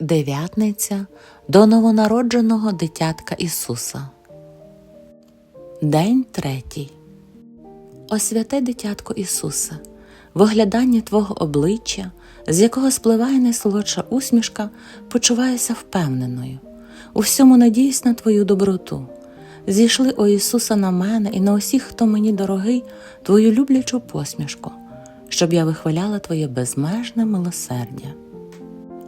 Дев'ятниця до новонародженого дитятка Ісуса. День третій. О святе дитятко Ісусе, в огляданні Твого обличчя, з якого спливає найсолодша усмішка, почуваюся впевненою. У всьому надіюсь на Твою доброту. Зійшли, о Ісуса, на мене і на усіх, хто мені дорогий, Твою люблячу посмішку, щоб я вихваляла Твоє безмежне милосердя.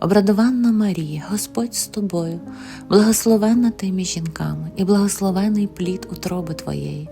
обрадованна Марія, Господь з тобою, благословенна ти між жінками, і благословений плід утроби Твоєї,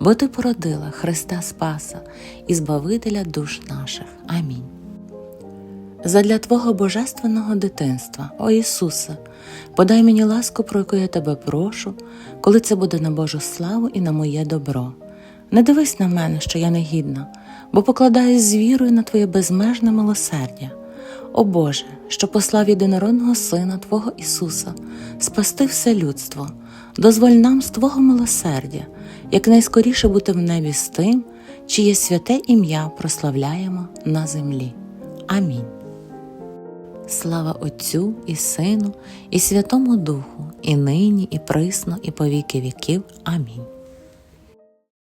бо Ти породила Христа Спаса і Збавителя душ наших. Амінь. Задля Твого божественного дитинства, о Ісусе, подай мені ласку, про яку я тебе прошу, коли це буде на Божу славу і на моє добро. Не дивись на мене, що я негідна, бо покладаюсь з вірою на Твоє безмежне милосердя. О Боже, що послав єдинородного Сина Твого Ісуса, спасти все людство, дозволь нам з Твого милосердя, якнайскоріше бути в небі з тим, чиє святе ім'я прославляємо на землі. Амінь. Слава Отцю і Сину, і Святому Духу, і нині, і присно, і по віки віків. Амінь.